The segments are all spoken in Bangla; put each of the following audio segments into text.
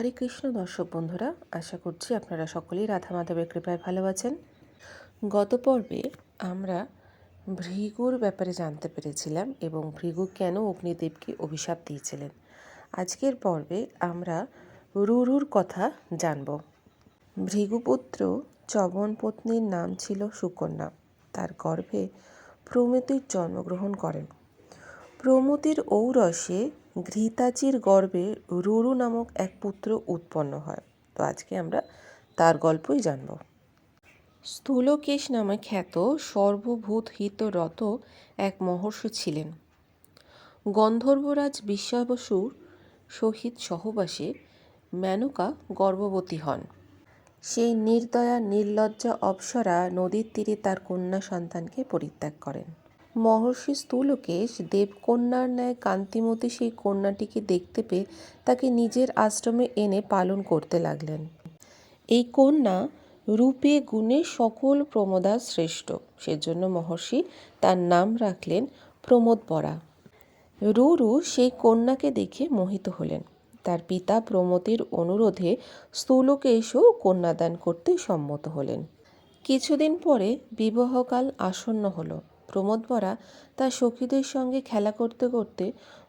হরে কৃষ্ণ দর্শক বন্ধুরা, আশা করছি আপনারা সকলেই রাধা মাধবের কৃপায় ভালো আছেন। গত পর্বে আমরা ভৃগুর ব্যাপারে জানতে পেরেছিলাম এবং ভৃগু কেন অগ্নিদেবকে অভিশাপ দিয়েছিলেন। আজকের পর্বে আমরা রুরুর কথা জানব। ভৃগুপুত্র চবন পত্নীর নাম ছিল সুকন্যা। তার গর্ভে প্রমিতির জন্মগ্রহণ করেন। প্রমতির ঔরসে ঘৃতাচির গর্ভে রুরু নামক এক পুত্র উৎপন্ন হয়। তো আজকে আমরা তার গল্পই জানব। স্থূলকেশ নামে খ্যাত সর্বভূত হিতরত এক মহর্ষি ছিলেন। গন্ধর্বরাজ বিশ্বাবসুর সহিত সহবাসে মেনকা গর্ভবতী হন। সেই নির্দয়া, নির্লজ্জা অপ্সরা নদীর তীরে তার কন্যা সন্তানকে পরিত্যাগ করেন। মহর্ষি স্থূলকেশ দেবকন্যার ন্যায় কান্তিমতী সেই কন্যাটিকে দেখতে পেয়ে তাকে নিজের আশ্রমে এনে পালন করতে লাগলেন। এই কন্যা রূপে গুণে সকল প্রমোদা শ্রেষ্ঠ। সেজন্য মহর্ষি তার নাম রাখলেন প্রমোদ প্রমোদপরা রুরু সেই কন্যাকে দেখে মোহিত হলেন। তার পিতা প্রমতির অনুরোধে স্থূলকেশও কন্যাদান করতে সম্মত হলেন। কিছুদিন পরে বিবাহকাল আসন্ন হলো। প্রমোদবরা তার সখীদের সঙ্গে খেলা করতে করতে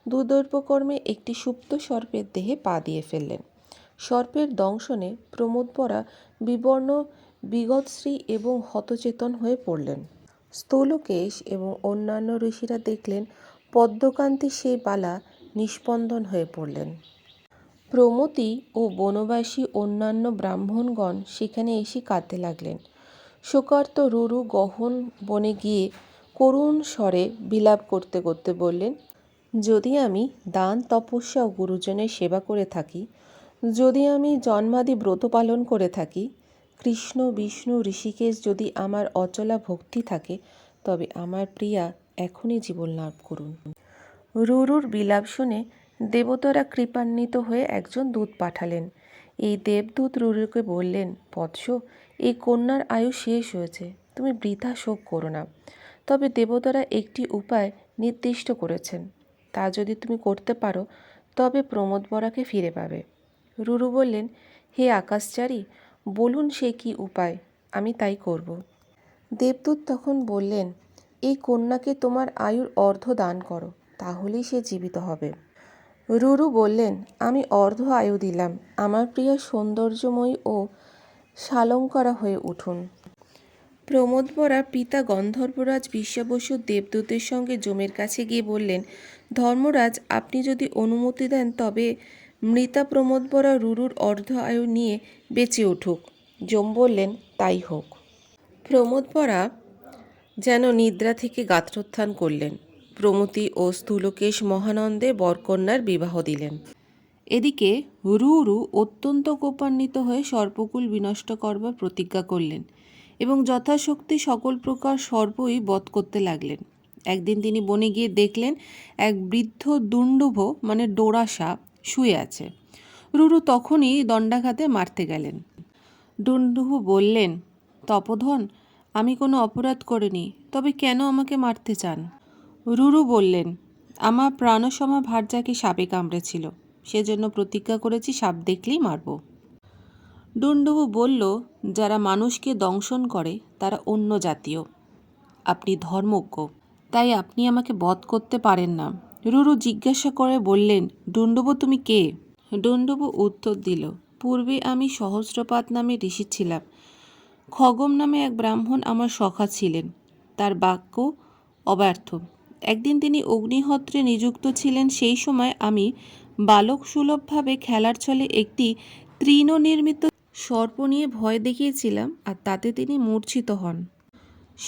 দুদর্পকর্মে একটি সুপ্ত সর্পের দেহে পা দিয়ে ফেললেন। সর্পের দংশনে প্রমোদ বরা বিবর্ণ, বিগতশ্রী এবং হতচেতন হয়ে পড়লেন। স্থূলকেশ এবং অন্যান্য ঋষিরা দেখলেন পদ্মকান্তি সেই বালা নিষ্পন্দন হয়ে পড়লেন। প্রমতি ও বনবাসী অন্যান্য ব্রাহ্মণগণ সেখানে এসে কাঁদতে লাগলেন। শোকার্ত রুরু গহন বনে গিয়ে করুণ স্বরে বিলাপ করতে করতে বললেন, যদি আমি দান তপস্যা ও গুরুজনের সেবা করে থাকি, যদি আমি জন্মাদি ব্রত পালন করে থাকি, কৃষ্ণ, বিষ্ণু, ঋষিকেশ যদি আমার অচলা ভক্তি থাকে, তবে আমার প্রিয়া এখনই জীবন লাভ করুন। রুরুর বিলাপ শুনে দেবতারা কৃপান্বিত হয়ে একজন দূত পাঠালেন। এই দেবদূত রুরুকে বললেন বৎস এই কন্যার আয়ু শেষ হয়েছে। তুমি বৃথা শোক করো না। তবে দেবতারা একটি উপায় নির্দিষ্ট করেছেন। তা যদি তুমি করতে পারো, তবে প্রমোদ বরাকে ফিরে পাবে। রুরু বললেন, হে আকাশচারী, বলুন সে কি উপায়, আমি তাই করব। দেবদূত তখন বললেন, এই কন্যাকে তোমার আয়ুর অর্ধ দান করো, তাহলেই সে জীবিত হবে। রুরু বললেন, আমি অর্ধ আয়ু দিলাম, আমার প্রিয় সৌন্দর্যময়ী ও সালঙ্করা হয়ে উঠুন। প্রমোদ বরা পিতা গন্ধর্বরাজ বিশ্বাবসু দেবদূতের সঙ্গে জমের কাছে গিয়ে বললেন, ধর্মরাজ, আপনি যদি অনুমতি দেন, তবে মৃতা প্রমোদ বরা রুরুর অর্ধ আয়ু নিয়ে বেঁচে উঠুক। যম বললেন, তাই হোক। প্রমোদ বরা যেন নিদ্রা থেকে গাত্রোত্থান করলেন। প্রমতি ও স্থূলকেশ মহানন্দে বরকন্যার বিবাহ দিলেন। এদিকে রুরু অত্যন্ত কোপান্বিত হয়ে সর্পকুল বিনষ্ট করবার প্রতিজ্ঞা করলেন। এবং যথাশক্তি সকল প্রকার সর্পই বধ করতে লাগলেন। একদিন তিনি বনে গিয়ে দেখলেন, এক বৃদ্ধ দুণ্ডুভ মানে ডোরা সাপ, শুয়ে আছে। রুরু তখনই দণ্ডাঘাতে মারতে গেলেন। ডুন্ডুভ বললেন, তপধন, আমি কোনো অপরাধ করিনি, তবে কেন আমাকে মারতে চান? রুরু বললেন, আমার প্রাণসমা ভার্যাকে সাপে কামড়েছিল, সেজন্য প্রতিজ্ঞা করেছি সাপ দেখলেই মারব। ডুন্ডুবু বলল, যারা মানুষকে দংশন করে, তারা অন্য জাতীয়। আপনি ধর্মজ্ঞ। তাই আপনি আমাকে বধ করতে পারেন না। রুরু জিজ্ঞাসা করে বললেন ডুন্ডুবু তুমি কে? ডুন্ডুবু উত্তর দিল, পূর্বে আমি সহস্রপাত নামে ঋষি ছিলাম। খগম নামে এক ব্রাহ্মণ আমার সখা ছিলেন। তার বাক্য অব্যর্থ। একদিন তিনি অগ্নিহত্রে নিযুক্ত ছিলেন, সেই সময় আমি বালক সুলভভাবে খেলার ছলে একটি তৃণ নির্মিত সর্প নিয়ে ভয় দেখিয়েছিলাম আর তাতে তিনি মূর্ছিত হন।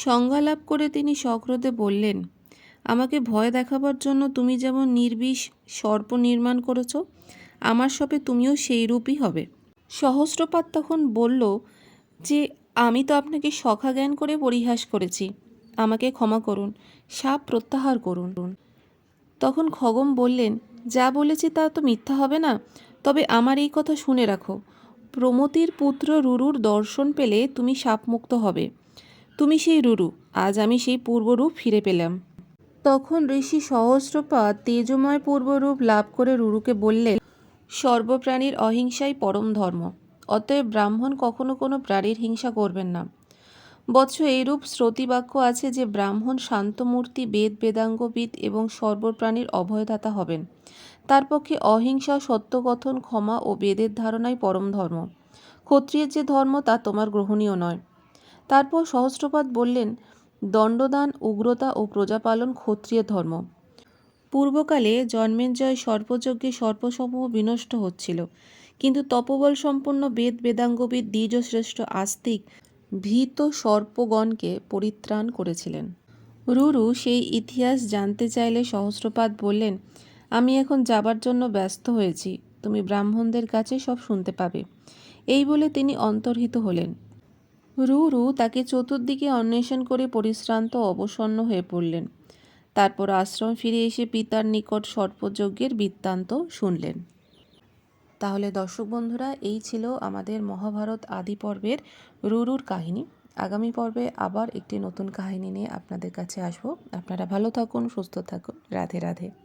সংজ্ঞালাভ করে তিনি সক্রোধে বললেন, আমাকে ভয় দেখাবার জন্য তুমি যেমন নির্বিষ সর্প নির্মাণ করেছ, আমার সবে তুমিও সেই রূপই হবে। সহস্রপাত তখন বলল, যে আমি তো আপনাকে সখা জ্ঞান করে পরিহাস করেছি, আমাকে ক্ষমা করুন, সাপ প্রত্যাহার করুন। তখন খগম বললেন, যা বলেছি তা তো মিথ্যা হবে না, তবে আমার এই কথা শুনে রাখো। প্রমতির পুত্র রুরুর দর্শন পেলে তুমি সাপমুক্ত হবে। তুমি সেই রুরু, আজ আমি সেই পূর্বরূপ ফিরে পেলাম। তখন ঋষি সহস্রপাত তেজময় পূর্বরূপ লাভ করে রুরুকে বললেন, সর্বপ্রাণীর অহিংসাই পরম ধর্ম, অতএব ব্রাহ্মণ কখনো কোনো প্রাণীর হিংসা করবেন না। বৎস এইরূপ শ্রুতিবাক্য আছে যে ব্রাহ্মণ শান্তমূর্তি, বেদ, বেদাঙ্গবিদ এবং সর্বপ্রাণীর অভয়দাতা হবেন। তার পক্ষে অহিংসা সত্যকথন ক্ষমা ও বেদের ধারণাই পরম ধর্ম। ক্ষত্রিয়ের যে ধর্ম, তা তোমার গ্রহণীয় নয়। তারপর সহস্রপাত বললেন, দণ্ডদান, উগ্রতা ও প্রজাপালন ক্ষত্রিয় ধর্ম। পূর্বকালে জন্মেঞ্জয় সর্পযজ্ঞে সর্পসমূহ বিনষ্ট হচ্ছিল, কিন্তু তপবল সম্পন্ন বেদ বেদাঙ্গবিদ দ্বিজশ্রেষ্ঠ আস্তিক ভীত সর্পগণকে পরিত্রাণ করেছিলেন। রুরু সেই ইতিহাস জানতে চাইলে সহস্রপাত বললেন আমি এখন যাবার জন্য ব্যস্ত হয়েছি। তুমি ব্রাহ্মণদের কাছে সব শুনতে পাবে। এই বলে তিনি অন্তর্হিত হলেন। রুরু তাকে চতুর্দিকে অন্বেষণ করে পরিশ্রান্ত অবসন্ন হয়ে পড়লেন। তারপর আশ্রম ফিরে এসে পিতার নিকট সর্পযজ্ঞের বৃত্তান্ত শুনলেন। তাহলে দর্শক বন্ধুরা, এই ছিল আমাদের মহাভারত আদি পর্বের রুরুর কাহিনী। আগামী পর্বে আবার একটি নতুন কাহিনী নিয়ে আপনাদের কাছে আসব। আপনারা ভালো থাকুন, সুস্থ থাকুন। রাধে রাধে।